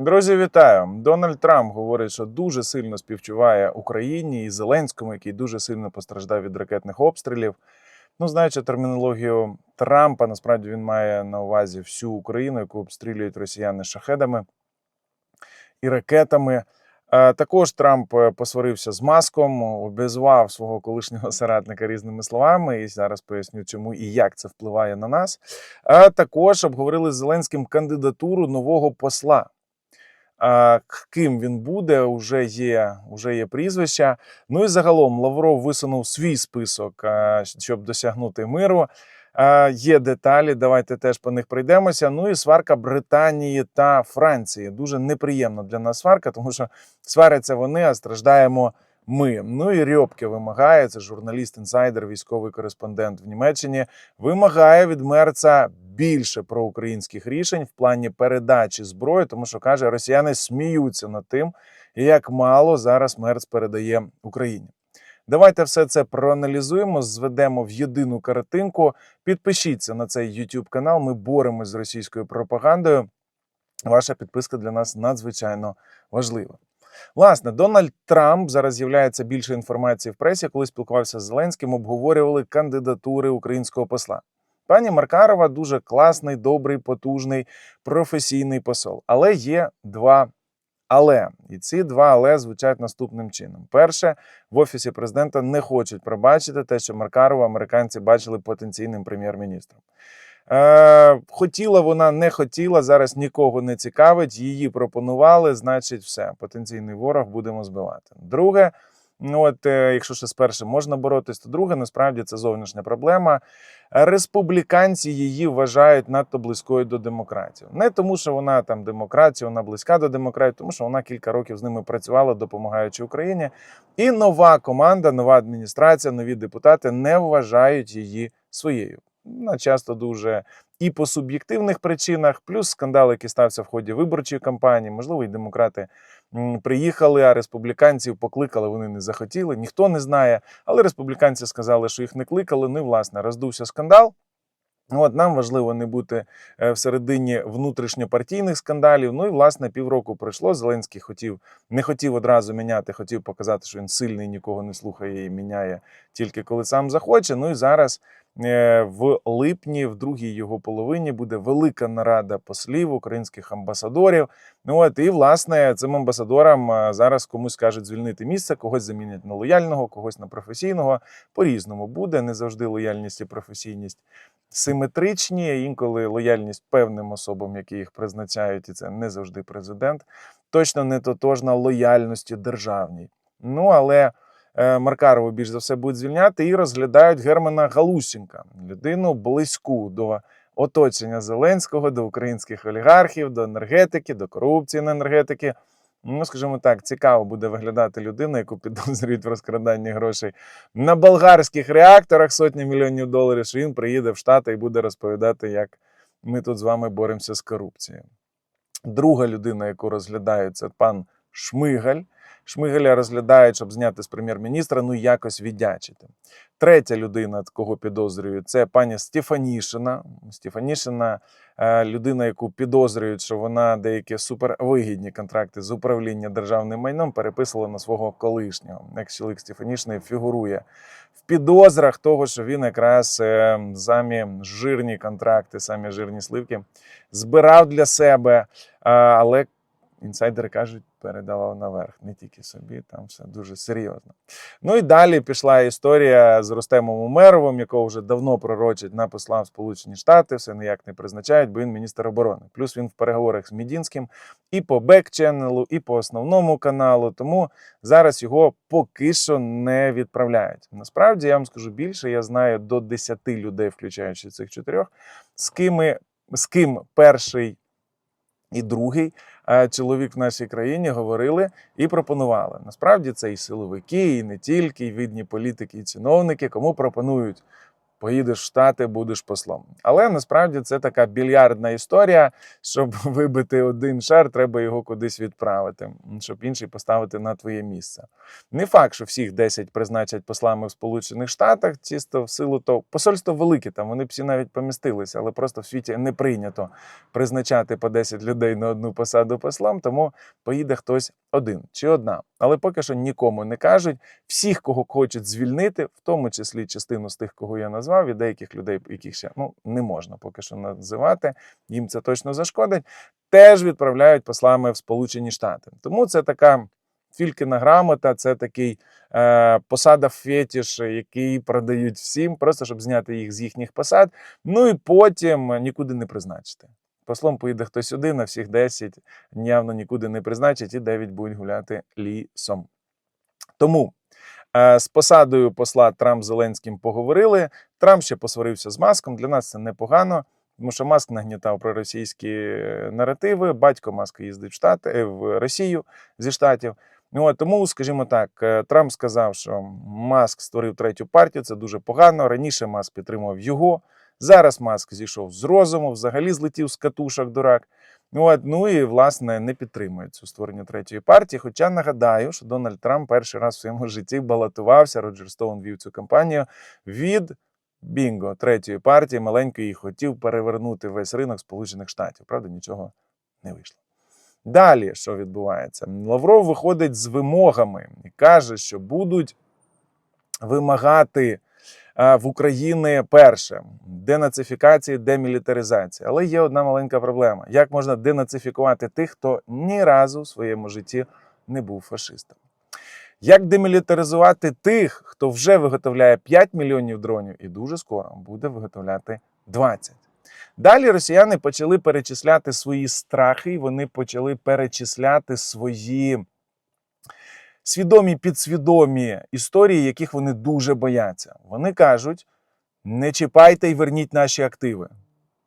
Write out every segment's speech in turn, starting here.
Друзі, вітаю! Дональд Трамп говорить, що дуже сильно співчуває Україні і Зеленському, який дуже сильно постраждав від ракетних обстрілів. Ну, знаючи термінологію Трампа, насправді він має на увазі всю Україну, яку обстрілюють росіяни шахедами і ракетами. Також Трамп е, посварився з маском, обізвав свого колишнього соратника різними словами. І зараз поясню, чому і як це впливає на нас. А також обговорили з Зеленським кандидатуру нового посла. Ким він буде, вже є, вже є прізвища. Ну і загалом Лавров висунув свій список, щоб досягнути миру. Є деталі, давайте теж по них пройдемося. Ну і сварка Британії та Франції. Дуже неприємна для нас сварка, тому що сваряться вони, а страждаємо ми. Ну і Рьобке вимагає, це журналіст, інсайдер, військовий кореспондент в Німеччині. Вимагає від Мерца більше проукраїнських рішень в плані передачі зброї, тому що каже, росіяни сміються над тим, як мало зараз Мерц передає Україні. Давайте все це проаналізуємо, зведемо в єдину картинку. Підпишіться на цей YouTube канал. Ми боремось з російською пропагандою. Ваша підписка для нас надзвичайно важлива. Власне, Дональд Трамп зараз з'являється більше інформації в пресі. Коли спілкувався з Зеленським, обговорювали кандидатури українського посла. Пані Маркарова дуже класний, добрий, потужний, професійний посол. Але є два але. І ці два але звучать наступним чином: перше, в офісі президента не хочуть пробачити те, що Маркарова американці бачили потенційним прем'єр-міністром. Е, хотіла вона, не хотіла, зараз нікого не цікавить. Її пропонували, значить, все. Потенційний ворог будемо збивати. Друге, ну от, е, якщо ще з першим можна боротись, то друге, насправді це зовнішня проблема. Республіканці її вважають надто близькою до демократії. Не тому, що вона там демократія, вона близька до демократії, тому що вона кілька років з ними працювала, допомагаючи Україні. І нова команда, нова адміністрація, нові депутати не вважають її своєю. Вона часто дуже і по суб'єктивних причинах, плюс скандал, який стався в ході виборчої кампанії. Можливо, і демократи приїхали, а республіканців покликали, вони не захотіли. Ніхто не знає. Але республіканці сказали, що їх не кликали. Ну і власне роздувся скандал. Ну, От нам важливо не бути е, всередині внутрішньопартійних скандалів. Ну і власне півроку пройшло. Зеленський хотів не хотів одразу міняти, хотів показати, що він сильний, нікого не слухає і міняє тільки коли сам захоче. Ну і зараз е, в липні, в другій його половині, буде велика нарада послів українських амбасадорів. Ну от і власне цим амбасадорам е, зараз комусь кажуть звільнити місце, когось замінять на лояльного, когось на професійного. По різному буде не завжди лояльність і професійність симетричні, інколи лояльність певним особам, які їх призначають, і це не завжди президент, точно не тотожна лояльності державній. Ну але е, Маркарову більш за все будуть звільняти і розглядають Германа Галущенка, людину близьку до оточення Зеленського, до українських олігархів, до енергетики, до корупції на енергетики. Ну, скажімо так, цікаво буде виглядати людина, яку підозрюють в розкраданні грошей на болгарських реакторах сотні мільйонів доларів, що він приїде в Штати і буде розповідати, як ми тут з вами боремося з корупцією. Друга людина, яку розглядають, це пан Шмигаль. Шмигаля розглядають, щоб зняти з прем'єр-міністра, ну якось віддячити. Третя людина, кого підозрюють, це пані Стефанішина. Стефанішина е, людина, яку підозрюють, що вона деякі супервигідні контракти з управління державним майном переписувала на свого колишнього. Екс-чоловік Стефанішини фігурує в підозрах того, що він якраз е, самі жирні контракти, самі жирні сливки збирав для себе, але інсайдери кажуть, передавав наверх, не тільки собі, там все дуже серйозно. Ну і далі пішла історія з Рустемом Умеровим, якого вже давно пророчать на посла в Сполучені Штати, все ніяк не призначають, бо він міністр оборони. Плюс він в переговорах з Мідінським і по бек-ченнелу, і по основному каналу. Тому зараз його поки що не відправляють. Насправді я вам скажу більше, я знаю до 10 людей, включаючи цих чотирьох, з ким, з ким перший і другий е, чоловік в нашій країні говорили і пропонували. Насправді це і силовики, і не тільки, і видні політики, і чиновники, кому пропонують Поїдеш в Штати, будеш послом. Але насправді це така більярдна історія. Щоб вибити один шар, треба його кудись відправити, щоб інший поставити на твоє місце. Не факт, що всіх 10 призначать послами в Сполучених Штатах, чисто в силу того, посольство велике, там вони б всі навіть помістилися, але просто в світі не прийнято призначати по 10 людей на одну посаду послом, тому поїде хтось один чи одна. Але поки що нікому не кажуть. Всіх, кого хочуть звільнити, в тому числі частину з тих, кого я назвав, і деяких людей, яких ще ну не можна поки що називати, їм це точно зашкодить. Теж відправляють послами в Сполучені Штати. Тому це така фількіна грамота, це такий е, посада фетіш, який продають всім, просто щоб зняти їх з їхніх посад. Ну і потім нікуди не призначити. Послом поїде хтось один, а всіх 10 явно нікуди не призначать, і 9 будуть гуляти лісом. Тому е, з посадою посла Трамп Зеленським поговорили. Трамп ще посварився з Маском. Для нас це непогано, тому що Маск нагнітав проросійські е, наративи. Батько Маска їздить в Штати е, в Росію зі штатів. Ну, от, тому, скажімо так, е, Трамп сказав, що Маск створив третю партію. Це дуже погано. Раніше Маск підтримував його. Зараз Маск зійшов з розуму, взагалі злетів з катушок дурак. Ну, от, ну і власне не підтримує цю створення третьої партії. Хоча нагадаю, що Дональд Трамп перший раз в своєму житті балотувався. Роджер Стоун вів цю кампанію від Бінго третьої партії. Маленької хотів перевернути весь ринок Сполучених Штатів. Правда, нічого не вийшло. Далі, що відбувається? Лавров виходить з вимогами і каже, що будуть вимагати а, в Україні перше денацифікації, демілітаризації. Але є одна маленька проблема: як можна денацифікувати тих, хто ні разу в своєму житті не був фашистом? Як демілітаризувати тих, хто вже виготовляє 5 мільйонів дронів і дуже скоро буде виготовляти 20? Далі росіяни почали перечисляти свої страхи, і вони почали перечисляти свої свідомі підсвідомі історії, яких вони дуже бояться. Вони кажуть: не чіпайте і верніть наші активи.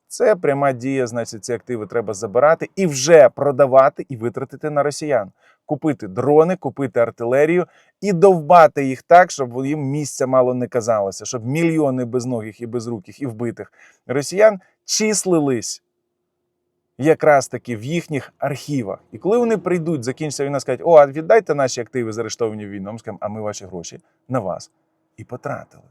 Це пряма дія, значить, ці активи треба забирати і вже продавати і витратити на росіян. Купити дрони, купити артилерію і довбати їх так, щоб їм місця мало не казалося, щоб мільйони безногих і безруких і вбитих росіян числились якраз таки в їхніх архівах. І коли вони прийдуть, закінчиться війна, скажуть, о, а віддайте наші активи заарештовані в війну, скажемо, а ми ваші гроші на вас і потратили.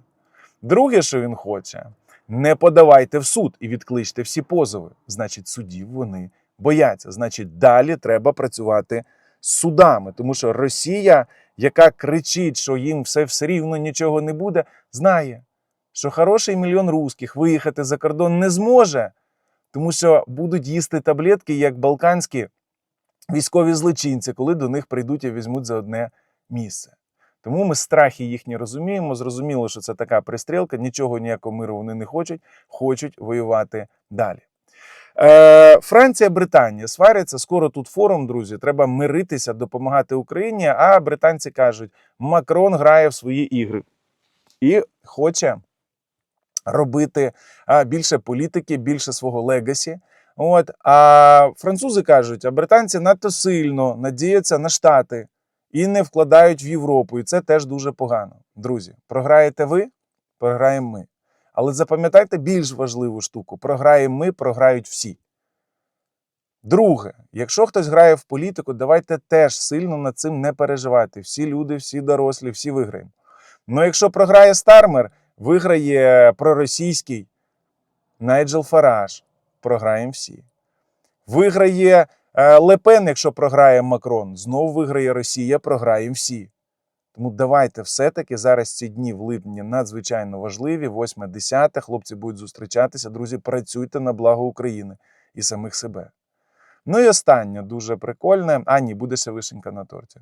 Друге, що він хоче, не подавайте в суд і відкличте всі позови. Значить, судів вони бояться. Значить, далі треба працювати судами, тому що Росія, яка кричить, що їм все все рівно нічого не буде, знає, що хороший мільйон русських виїхати за кордон не зможе, тому що будуть їсти таблетки, як балканські військові злочинці, коли до них прийдуть і візьмуть за одне місце. Тому ми страхи їхні розуміємо. Зрозуміло, що це така пристрілка, нічого ніякого миру вони не хочуть, хочуть воювати далі. Е, Франція, Британія сваряться. Скоро тут форум, друзі. Треба миритися, допомагати Україні. А британці кажуть, Макрон грає в свої ігри і хоче робити більше політики, більше свого легасі. От а французи кажуть, а британці надто сильно надіються на штати і не вкладають в Європу. І це теж дуже погано. Друзі, програєте ви, програємо ми. Але запам'ятайте більш важливу штуку: програємо ми, програють всі. Друге, якщо хтось грає в політику, давайте теж сильно над цим не переживати. Всі люди, всі дорослі, всі виграємо. Ну якщо програє Стармер, виграє проросійський Найджел Фараж, програємо всі. Виграє е, Лепен, якщо програє Макрон, знову виграє Росія, програємо всі. Тому давайте все-таки зараз ці дні в липні надзвичайно важливі. 8-10, хлопці будуть зустрічатися. Друзі, працюйте на благо України і самих себе. Ну і останнє дуже прикольне. А ні, буде ще вишенька на торті.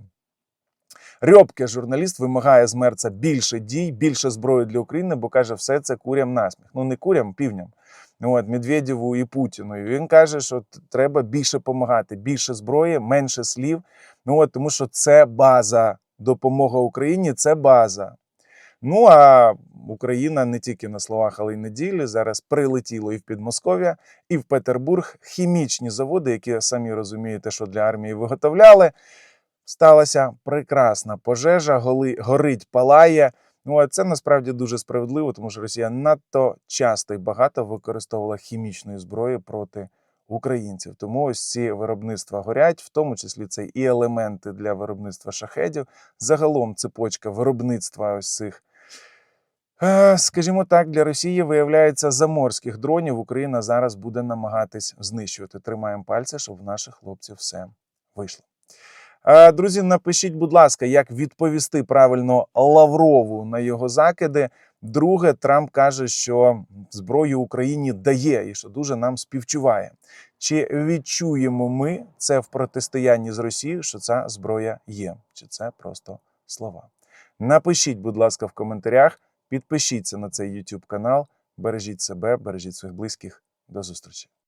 Рьобке журналіст вимагає з мерца більше дій, більше зброї для України, бо каже, все це курям насміх. Ну не курям, півням. От, Медведєву і Путіну. І він каже, що треба більше допомагати, більше зброї, менше слів. Ну от тому що це база. Допомога Україні це база. Ну а Україна не тільки на словах, але й на ділі зараз прилетіло і в Підмосков'я, і в Петербург хімічні заводи, які самі розумієте, що для армії виготовляли. Сталася прекрасна пожежа, голи, горить, палає. Ну а це насправді дуже справедливо, тому що Росія надто часто і багато використовувала хімічної зброї проти українців. Тому ось ці виробництва горять, в тому числі це і елементи для виробництва шахедів. Загалом цепочка виробництва ось цих. е, Скажімо так, для Росії виявляється заморських дронів. Україна зараз буде намагатись знищувати. Тримаємо пальці, щоб в наших хлопців все вийшло. Е, Друзі, напишіть, будь ласка, як відповісти правильно Лаврову на його закиди. Друге, Трамп каже, що зброю Україні дає і що дуже нам співчуває. Чи відчуємо ми це в протистоянні з Росією, що ця зброя є? Чи це просто слова? Напишіть, будь ласка, в коментарях, підпишіться на цей YouTube канал, бережіть себе, бережіть своїх близьких. До зустрічі!